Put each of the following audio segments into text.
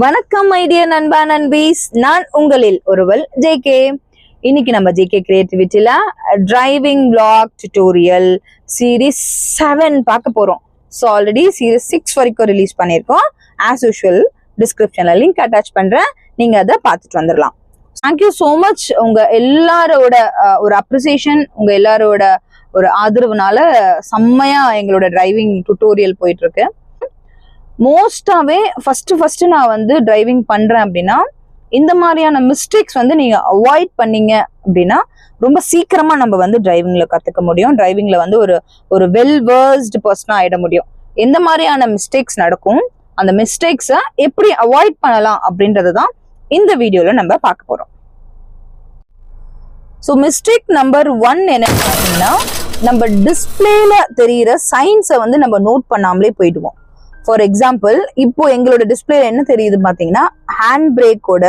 வணக்கம் ஐடிய நண்பா நண்பீஸ். நான் உங்களில் ஒருவள் ஜேகே இன்னைக்கு நம்ம JK கிரியேட்டிவிட்டியில driving block tutorial series seven பார்க்க போறோம். ஸோ ஆல்ரெடி சீரீஸ் சிக்ஸ் வரைக்கும் ரிலீஸ் பண்ணியிருக்கோம். ஆஸ் யூஷுவல் டிஸ்கிரிப்ஷன்ல லிங்க் அட்டாச் பண்றேன். நீங்க அதை பார்த்துட்டு வந்துடலாம் தேங்க்யூ ஸோ மச் உங்க எல்லாரோட ஒரு அப்ரிசியேஷன் உங்க எல்லாரோட ஒரு ஆதரவுனால செம்மையா எங்களோட டிரைவிங் டுட்டோரியல் போயிட்டு இருக்கு. மோஸ்டாகவே ஃபஸ்ட்டு ஃபஸ்ட்டு நான் வந்து டிரைவிங் பண்ணுறேன் அப்படின்னா இந்த மாதிரியான மிஸ்டேக்ஸ் வந்து நீங்கள் அவாய்ட் பண்ணீங்க அப்படின்னா ரொம்ப சீக்கிரமாக நம்ம வந்து டிரைவிங்கில் கற்றுக்க முடியும். டிரைவிங்கில் வந்து ஒரு ஒரு வெல் வேர்ஸ்டு பர்சனாக ஆகிட முடியும். எந்த மாதிரியான மிஸ்டேக்ஸ் நடக்கும்? அந்த மிஸ்டேக்ஸை எப்படி அவாய்ட் பண்ணலாம் அப்படின்றது தான் இந்த வீடியோவில் நம்ம பார்க்க போகிறோம் ஸோ மிஸ்டேக் நம்பர் ஒன் என்ன பார்த்தீங்கன்னா நம்ம டிஸ்பிளேல தெரிகிற சயின்ஸை வந்து நம்ம நோட் பண்ணாமலே போயிடுவோம். ஃபார் எக்ஸாம்பிள் இப்போ எங்களோட டிஸ்பிளேல என்ன தெரியுது பார்த்தீங்கன்னா ஹேண்ட் பிரேக்கோட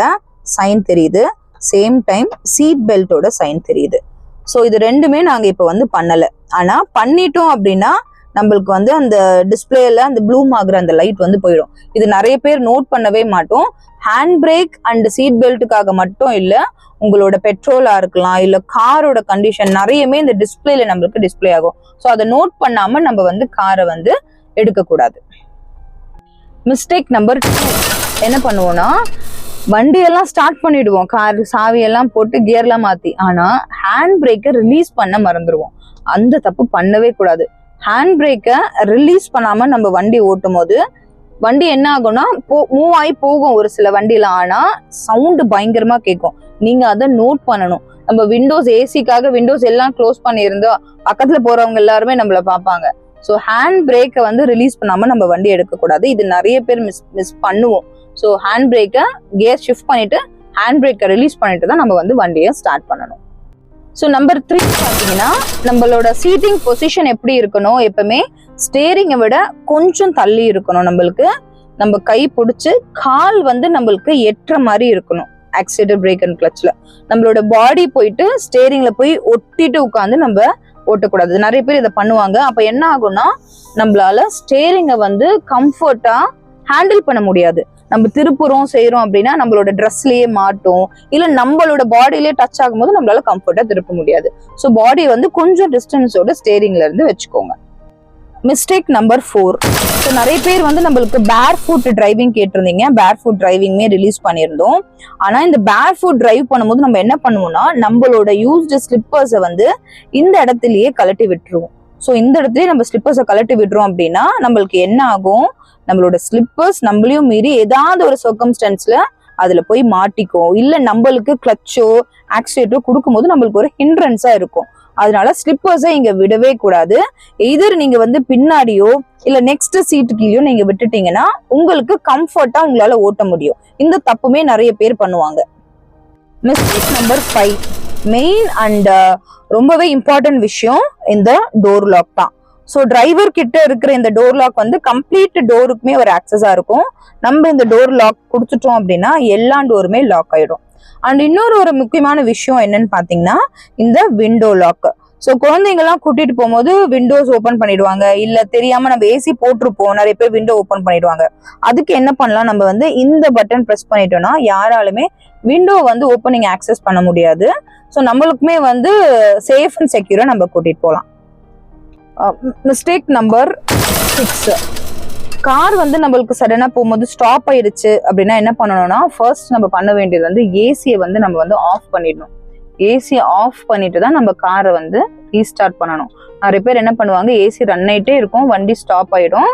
சைன் தெரியுது. சேம் டைம் சீட் பெல்ட்டோட சைன் தெரியுது. ஸோ இது ரெண்டுமே நாங்கள் இப்போ வந்து பண்ணலை. ஆனால் பண்ணிட்டோம் அப்படின்னா நம்மளுக்கு வந்து அந்த டிஸ்பிளேல அந்த ப்ளூம் ஆகுற அந்த லைட் வந்து போயிடும். இது நிறைய பேர் நோட் பண்ணவே மாட்டோம். ஹேண்ட் பிரேக் அண்ட் சீட் பெல்ட்டுக்காக மட்டும் இல்லை உங்களோட பெட்ரோலாக இருக்கலாம் இல்லை காரோட கண்டிஷன் நிறையமே இந்த டிஸ்பிளேல நம்மளுக்கு டிஸ்ப்ளே ஆகும். ஸோ அதை நோட் பண்ணாமல் நம்ம வந்து காரை வந்து எடுக்கக்கூடாது. மிஸ்டேக் நம்பர் டூ என்ன பண்ணுவோம்னா வண்டியெல்லாம் ஸ்டார்ட் பண்ணிடுவோம். கார் சாவியெல்லாம் போட்டு கியர்லாம் மாத்தி. ஆனா ஹேண்ட் பிரேக்கை ரிலீஸ் பண்ண மறந்துடுவோம் அந்த தப்பு பண்ணவே கூடாது. ஹேண்ட் பிரேக்கை ரிலீஸ் பண்ணாம நம்ம வண்டி ஓட்டும் போது வண்டி என்ன ஆகும்னா போ மூவ் ஆகி போகும் ஒரு சில வண்டியில. ஆனா சவுண்டு பயங்கரமா கேட்கும் நீங்க அதை நோட் பண்ணணும். நம்ம விண்டோஸ் ஏசிக்காக விண்டோஸ் எல்லாம் க்ளோஸ் பண்ணியிருந்தோம் பக்கத்துல போறவங்க எல்லாருமே நம்மள பார்ப்பாங்க. ஸோ ஹேண்ட் பிரேக்கை வந்து ரிலீஸ் பண்ணாமல் நம்ம வண்டி எடுக்கக்கூடாது. இது நிறைய பேர் மிஸ் மிஸ் பண்ணுவோம். ஸோ ஹேண்ட் பிரேக்கை கியர் ஷிஃப்ட் பண்ணிவிட்டு ஹேண்ட் பிரேக்கை ரிலீஸ் பண்ணிட்டு தான் நம்ம வந்து வண்டியை ஸ்டார்ட் பண்ணணும். ஸோ நம்பர் த்ரீ பார்த்தீங்கன்னா நம்மளோட சீட்டிங் பொசிஷன் எப்படி இருக்கணும்? எப்பவுமே ஸ்டேரிங்கை விட கொஞ்சம் தள்ளி இருக்கணும் நம்மளுக்கு. நம்ம கை பிடிச்சி கால் வந்து நம்மளுக்கு எட்டுற மாதிரி இருக்கணும். ஆக்சிலேட்டர் பிரேக் அண்ட் கிளச்சில் நம்மளோட பாடி போயிட்டு ஸ்டேரிங்கில் போய் ஒட்டிட்டு உட்காந்து நம்ம ஓட்டக்கூடாது. நிறைய பேர் இதை பண்ணுவாங்க. அப்ப என்ன ஆகும்னா நம்மளால ஸ்டேரிங்கை வந்து கம்ஃபர்ட்டா ஹேண்டில் பண்ண முடியாது. நம்ம திருப்புறோம் செய்யறோம் அப்படின்னா நம்மளோட ட்ரெஸ்லயே மாட்டும். இல்ல நம்மளோட பாடியிலேயே டச் ஆகும்போது நம்மளால கம்ஃபர்ட்டா திருப்ப முடியாது. ஸோ பாடி வந்து கொஞ்சம் டிஸ்டன்ஸோட ஸ்டேரிங்ல இருந்து வச்சுக்கோங்க. மிஸ்டேக் நம்பர் ஃபோர் ஸோ நிறைய பேர் வந்து நம்மளுக்கு பேர் ஃபுட் டிரைவிங் கேட்டிருந்தீங்க. பேர் ஃபுட் டிரைவிங்மே ரிலீஸ் பண்ணியிருந்தோம். ஆனால் இந்த பேர் ஃபுட் டிரைவ் பண்ணும்போது நம்ம என்ன பண்ணுவோம்னா நம்மளோட யூஸ்டு ஸ்லிப்பர்ஸை வந்து இந்த இடத்துலயே கழட்டி விட்டுருவோம். ஸோ இந்த இடத்துலயே நம்ம ஸ்லிப்பர்ஸை கழட்டி விடுறோம் அப்படின்னா நம்மளுக்கு என்ன ஆகும்? நம்மளோட ஸ்லிப்பர்ஸ் நம்மளையும் மீறி ஏதாவது ஒரு சர்க்கம்ஸ்டன்ஸ்ல அதுல போய் மாட்டிக்கும். இல்ல நம்மளுக்கு கிளச்சோ ஆக்சிடேட்டோ கொடுக்கும்போது நம்மளுக்கு ஒரு ஹிண்ட்ரன்ஸா இருக்கும். அதனால ஸ்லிப்பர்ஸை இங்க விடவே கூடாது. எதிர் நீங்க வந்து பின்னாடியோ இல்ல நெக்ஸ்ட் சீட்டு நீங்கள் நீங்க விட்டுட்டீங்கன்னா உங்களுக்கு கம்ஃபர்ட்டா உங்களால ஓட்ட முடியும். இந்த தப்புமே நிறைய பேர் பண்ணுவாங்க. Mistake number five main and ரொம்பவே இம்பார்ட்டன்ட் விஷயம் இந்த டோர் லாக் தான். ஸோ டிரைவர் கிட்ட இருக்கிற இந்த டோர் லாக் வந்து கம்ப்ளீட் டோருக்குமே ஒரு ஆக்சஸாக இருக்கும். நம்ம இந்த டோர் லாக் கொடுத்துட்டோம் அப்படின்னா எல்லா டோருமே லாக் ஆயிடும். அண்ட் இன்னொரு ஒரு முக்கியமான விஷயம் என்னன்னு பாத்தீங்கன்னா இந்த விண்டோ லாக் ஸோ குழந்தைங்கலாம் கூட்டிட்டு போகும்போது விண்டோஸ் ஓப்பன் பண்ணிடுவாங்க. இல்ல தெரியாம நம்ம ஏசி போட்டிருப்போம். நிறைய பேர் விண்டோ ஓப்பன் பண்ணிடுவாங்க. அதுக்கு என்ன பண்ணலாம்? நம்ம வந்து இந்த பட்டன் ப்ரெஸ் பண்ணிட்டோம்னா யாராலுமே விண்டோ வந்து ஓப்பனிங் ஆக்சஸ் பண்ண முடியாது. ஸோ நம்மளுக்குமே வந்து சேஃப் அண்ட் செக்யூரா நம்ம கூட்டிட்டு போகலாம். மிஸ்டேக் நம்பர் சிக்ஸ் கார் வந்து நம்மளுக்கு சடனா போகும்போது ஸ்டாப் ஆயிடுச்சு அப்படின்னா என்ன பண்ணணும்னா ஃபர்ஸ்ட் நம்ம பண்ண வேண்டியது வந்து ஏசியை வந்து நம்ம வந்து ஆஃப் பண்ணிடணும். ஏசியை ஆஃப் பண்ணிட்டு தான் நம்ம காரை வந்து ரீஸ்டார்ட் பண்ணணும். நிறைய பேர் என்ன பண்ணுவாங்க ஏசி ரன் ஆயிட்டே இருக்கும் வண்டி ஸ்டாப் ஆயிடும்.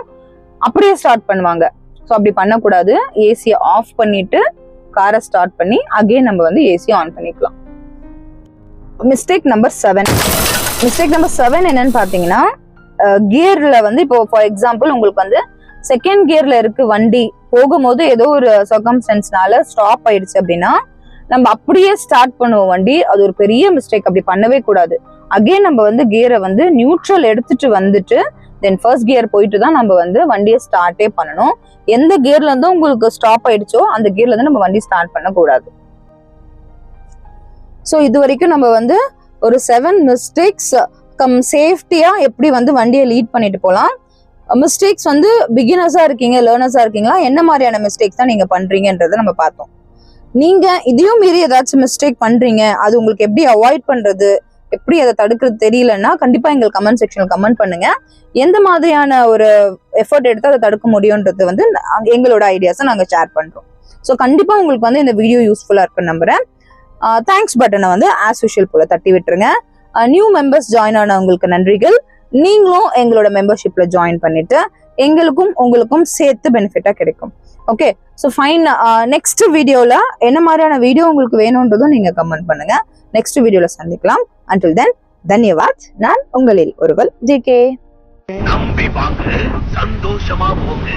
அப்படியே ஸ்டார்ட் பண்ணுவாங்க. ஸோ அப்படி பண்ணக்கூடாது. ஏசியை ஆஃப் பண்ணிட்டு காரை ஸ்டார்ட் பண்ணி அகெயின் நம்ம வந்து ஏசியை ஆன் பண்ணிக்கலாம். Mistake number seven mistake number seven என்னன்னு பார்த்தீங்கன்னா கியர்ல வந்து இப்போ ஃபார் எக்ஸாம்பிள் உங்களுக்கு வந்து செகண்ட் கியர்ல இருக்கு வண்டி. போகும்போது ஏதோ ஒரு சர்க்கம்ஸ்டன்ஸ்னால ஸ்டாப் ஆயிடுச்சு அப்படின்னா நம்ம அப்படியே ஸ்டார்ட் பண்ணுவோம் வண்டி. அது ஒரு பெரிய மிஸ்டேக் அப்படி பண்ணவே கூடாது. அகெயின் நம்ம வந்து கியரை வந்து நியூட்ரல் எடுத்துட்டு வந்துட்டு தென் ஃபர்ஸ்ட் கியர் போயிட்டு தான் நம்ம வந்து வண்டியை ஸ்டார்ட்டே பண்ணணும். எந்த கியர்ல இருந்தும் உங்களுக்கு ஸ்டாப் ஆயிடுச்சோ அந்த கியர்ல இருந்து நம்ம வண்டி ஸ்டார்ட் பண்ணக்கூடாது. ஸோ இது வரைக்கும் நம்ம வந்து ஒரு செவன் மிஸ்டேக்ஸ் கம் சேஃப்டியா எப்படி வந்து வண்டியை லீட் பண்ணிட்டு போகலாம். மிஸ்டேக்ஸ் வந்து பிகினர்ஸா இருக்கீங்க லேர்னர்ஸா இருக்கீங்களா? என்ன மாதிரியான மிஸ்டேக்ஸ் தான் நீங்க பண்றீங்கன்றத நம்ம பார்த்தோம். நீங்க இதையும் மீறி ஏதாச்சும் மிஸ்டேக் பண்றீங்க அது உங்களுக்கு எப்படி அவாய்ட் பண்றது எப்படி அதை தடுக்கிறது தெரியலன்னா கண்டிப்பா எங்களுக்கு கமெண்ட் செக்ஷனில் கமெண்ட் பண்ணுங்க. எந்த மாதிரியான ஒரு எஃபர்ட் எடுத்து அதை தடுக்க முடியுன்றது வந்து எங்களோட ஐடியாஸை நாங்கள் ஷேர் பண்றோம். ஸோ கண்டிப்பா உங்களுக்கு வந்து இந்த வீடியோ யூஸ்ஃபுல்லா இருக்குன்னு நம்புறேன். தேங்க்ஸ் பட்டனை வந்து ஆஸ் யூஷுவல் போல தட்டி விட்டுருங்க நியூ மெம்பர்ஸ் ஜாயின் ஆனவங்களுக்கு நன்றிகள். நீங்களும் எங்களோட மெம்பர்ஷிப்ல ஜாயின் பண்ணிட்டு எங்களுக்கும் உங்களுக்கும் சேர்த்து பெனிஃபிட்டா கிடைக்கும். ஓகே ஸோ ஃபைன் நெக்ஸ்ட் வீடியோல என்ன மாதிரியான வீடியோ உங்களுக்கு வேணும்ன்றதும் நீங்க கமெண்ட் பண்ணுங்க. நெக்ஸ்ட் வீடியோல சந்திக்கலாம். அண்டில் தென் தன்யவாத். நான் உங்களில் ஒருவள் ஜி நம்பி வாங்க சந்தோஷமா போங்க.